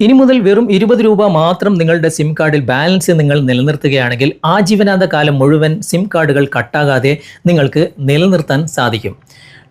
ഇനി മുതൽ വെറും ഇരുപത് രൂപ മാത്രം നിങ്ങളുടെ സിം കാർഡിൽ ബാലൻസ് നിങ്ങൾ നിലനിർത്തുകയാണെങ്കിൽ ആജീവനാന്ത കാലം മുഴുവൻ സിം കാർഡുകൾ കട്ടാകാതെ നിങ്ങൾക്ക് നിലനിർത്താൻ സാധിക്കും.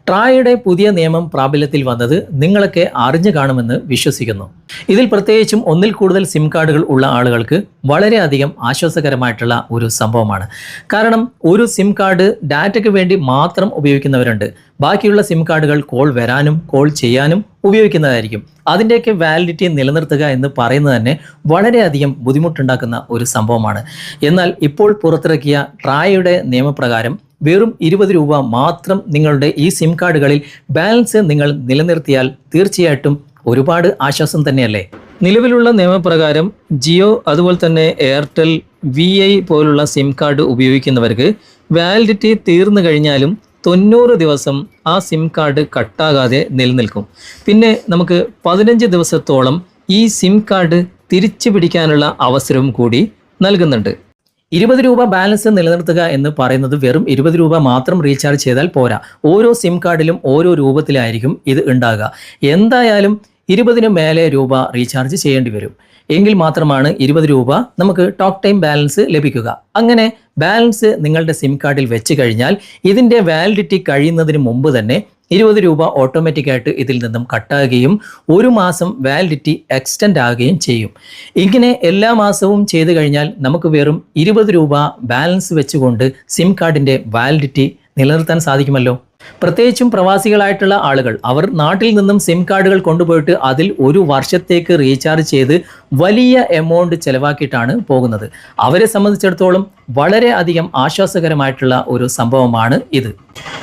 ട്രായയുടെ പുതിയ നിയമം പ്രാബല്യത്തിൽ വന്നത് നിങ്ങളൊക്കെ അറിഞ്ഞു കാണുമെന്ന് വിശ്വസിക്കുന്നു. ഇതിൽ പ്രത്യേകിച്ചും ഒന്നിൽ കൂടുതൽ സിം കാർഡുകൾ ഉള്ള ആളുകൾക്ക് വളരെയധികം ആശ്വാസകരമായിട്ടുള്ള ഒരു സംഭവമാണ്. കാരണം ഒരു സിം കാർഡ് ഡാറ്റയ്ക്ക് വേണ്ടി മാത്രം ഉപയോഗിക്കുന്നവരുണ്ട്. ബാക്കിയുള്ള സിം കാർഡുകൾ കോൾ വരാനും കോൾ ചെയ്യാനും ഉപയോഗിക്കുന്നതായിരിക്കും. അതിന്റെയൊക്കെ വാലിഡിറ്റി നിലനിർത്തുക എന്ന് പറയുന്നത് തന്നെ വളരെയധികം ബുദ്ധിമുട്ടുണ്ടാക്കുന്ന ഒരു സംഭവമാണ്. എന്നാൽ ഇപ്പോൾ പുറത്തിറക്കിയ ട്രായയുടെ നിയമപ്രകാരം വെറും ഇരുപത് രൂപ മാത്രം നിങ്ങളുടെ ഈ സിം കാർഡുകളിൽ ബാലൻസ് നിങ്ങൾ നിലനിർത്തിയാൽ തീർച്ചയായിട്ടും ഒരുപാട് ആശ്വാസം തന്നെയല്ലേ? നിലവിലുള്ള നിയമപ്രകാരം ജിയോ അതുപോലെ തന്നെ എയർടെൽ വി ഐ പോലുള്ള സിം കാർഡ് ഉപയോഗിക്കുന്നവർക്ക് വാലിഡിറ്റി തീർന്നു കഴിഞ്ഞാലും തൊണ്ണൂറ് ദിവസം ആ സിം കാർഡ് കട്ടാകാതെ നിലനിൽക്കും. പിന്നെ നമുക്ക് പതിനഞ്ച് ദിവസത്തോളം ഈ സിം കാർഡ് തിരിച്ചു പിടിക്കാനുള്ള അവസരവും കൂടി നൽകുന്നുണ്ട്. ഇരുപത് രൂപ ബാലൻസ് നിലനിർത്തുക എന്ന് പറയുന്നത് വെറും ഇരുപത് രൂപ മാത്രം റീചാർജ് ചെയ്താൽ പോരാ. ഓരോ സിം കാർഡിലും ഓരോ രൂപത്തിലായിരിക്കും ഇത് ഉണ്ടാകുക. എന്തായാലും ഇരുപതിന് മേലെ രൂപ റീചാർജ് ചെയ്യേണ്ടി വരും. എങ്കിൽ മാത്രമാണ് ഇരുപത് രൂപ നമുക്ക് ടോക്ക് ടൈം ബാലൻസ് ലഭിക്കുക. അങ്ങനെ ബാലൻസ് നിങ്ങളുടെ സിം കാർഡിൽ വെച്ച് കഴിഞ്ഞാൽ ഇതിന്റെ വാലിഡിറ്റി കഴിയുന്നതിന് മുമ്പ് തന്നെ ഇരുപത് രൂപ ഓട്ടോമാറ്റിക്കായിട്ട് ഇതിൽ നിന്നും കട്ടാകുകയും ഒരു മാസം വാലിഡിറ്റി എക്സ്റ്റെൻഡ് ആകുകയും ചെയ്യും. ഇങ്ങനെ എല്ലാ മാസവും ചെയ്തു കഴിഞ്ഞാൽ നമുക്ക് വെറും ഇരുപത് രൂപ ബാലൻസ് വെച്ചുകൊണ്ട് സിം കാർഡിന്റെ വാലിഡിറ്റി നിലനിർത്താൻ സാധിക്കുമല്ലോ. പ്രത്യേകിച്ചും പ്രവാസികളായിട്ടുള്ള ആളുകൾ അവർ നാട്ടിൽ നിന്നും സിം കാർഡുകൾ കൊണ്ടുപോയിട്ട് അതിൽ ഒരു വർഷത്തേക്ക് റീചാർജ് ചെയ്ത് വലിയ എമൗണ്ട് ചെലവാക്കിയിട്ടാണ് പോകുന്നത്. അവരെ സംബന്ധിച്ചിടത്തോളം വളരെ അധികം ആശ്വാസകരമായിട്ടുള്ള ഒരു സംഭവമാണ് ഇത്.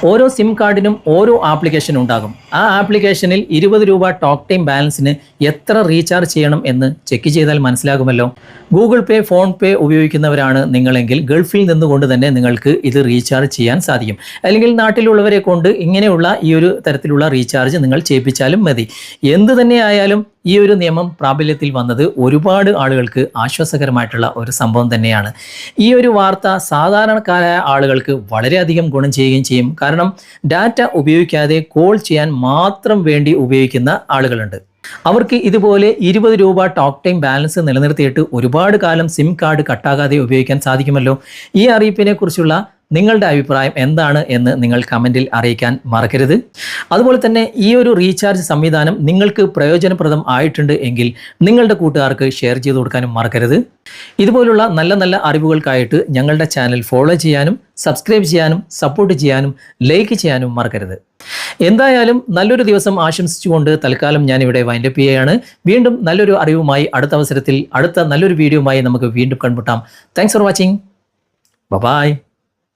ഓരോ സിം കാർഡിനും ഓരോ ആപ്ലിക്കേഷൻ ഉണ്ടാകും. ആ ആപ്ലിക്കേഷനിൽ ഇരുപത് രൂപ ടോക്ക് ടൈം ബാലൻസിന് എത്ര റീചാർജ് ചെയ്യണം എന്ന് ചെക്ക് ചെയ്താൽ മനസ്സിലാകുമല്ലോ. ഗൂഗിൾ പേ ഫോൺ പേ ഉപയോഗിക്കുന്നവരാണ് നിങ്ങളെങ്കിൽ ഗൾഫിൽ നിന്നുകൊണ്ട് തന്നെ നിങ്ങൾക്ക് ഇത് റീചാർജ് ചെയ്യാൻ സാധിക്കും. അല്ലെങ്കിൽ നാട്ടിലുള്ളവരെ കൊണ്ട് ഇങ്ങനെയുള്ള ഈ ഒരു തരത്തിലുള്ള റീചാർജ് നിങ്ങൾ ചെയ്യിപ്പിച്ചാലും മതി. എന്ത് തന്നെ ആയാലും ഈ ഒരു നിയമം പ്രാബല്യത്തിൽ വന്നത് ഒരുപാട് ആളുകൾക്ക് ആശ്വാസകരമായിട്ടുള്ള ഒരു സംഭവം തന്നെയാണ്. ഈ ഒരു വാർത്ത സാധാരണക്കാരായ ആളുകൾക്ക് വളരെയധികം ഗുണം ചെയ്യുകയും ചെയ്യും. കാരണം ഡാറ്റ ഉപയോഗിക്കാതെ കോൾ ചെയ്യാൻ മാത്രം വേണ്ടി ഉപയോഗിക്കുന്ന ആളുകളുണ്ട്. അവർക്ക് ഇതുപോലെ ഇരുപത് രൂപ ടോക്ക് ടൈം ബാലൻസ് നിലനിർത്തിയിട്ട് ഒരുപാട് കാലം സിം കാർഡ് കട്ടാകാതെ ഉപയോഗിക്കാൻ സാധിക്കുമല്ലോ. ഈ അറിയിപ്പിനെ കുറിച്ചുള്ള നിങ്ങളുടെ അഭിപ്രായം എന്താണ് എന്ന് നിങ്ങൾ കമന്റിൽ അറിയിക്കാൻ മറക്കരുത്. അതുപോലെ തന്നെ ഈ ഒരു റീചാർജ് സംവിധാനം നിങ്ങൾക്ക് പ്രയോജനപ്രദം ആയിട്ടുണ്ട് എങ്കിൽ നിങ്ങളുടെ കൂട്ടുകാർക്ക് ഷെയർ ചെയ്ത് കൊടുക്കാനും മറക്കരുത്. ഇതുപോലുള്ള നല്ല നല്ല അറിവുകൾക്കായിട്ട് ഞങ്ങളുടെ ചാനൽ ഫോളോ ചെയ്യാനും സബ്സ്ക്രൈബ് ചെയ്യാനും സപ്പോർട്ട് ചെയ്യാനും ലൈക്ക് ചെയ്യാനും മറക്കരുത്. എന്തായാലും നല്ലൊരു ദിവസം ആശംസിച്ചുകൊണ്ട് തൽക്കാലം ഞാനിവിടെ വൈൻഡപ്പ് ചെയ്യുകയാണ്. വീണ്ടും നല്ലൊരു അറിവുമായി അടുത്ത അവസരത്തിൽ അടുത്ത നല്ലൊരു വീഡിയോയുമായി നമുക്ക് വീണ്ടും കണ്ടുമുട്ടാം. Thanks for watching bye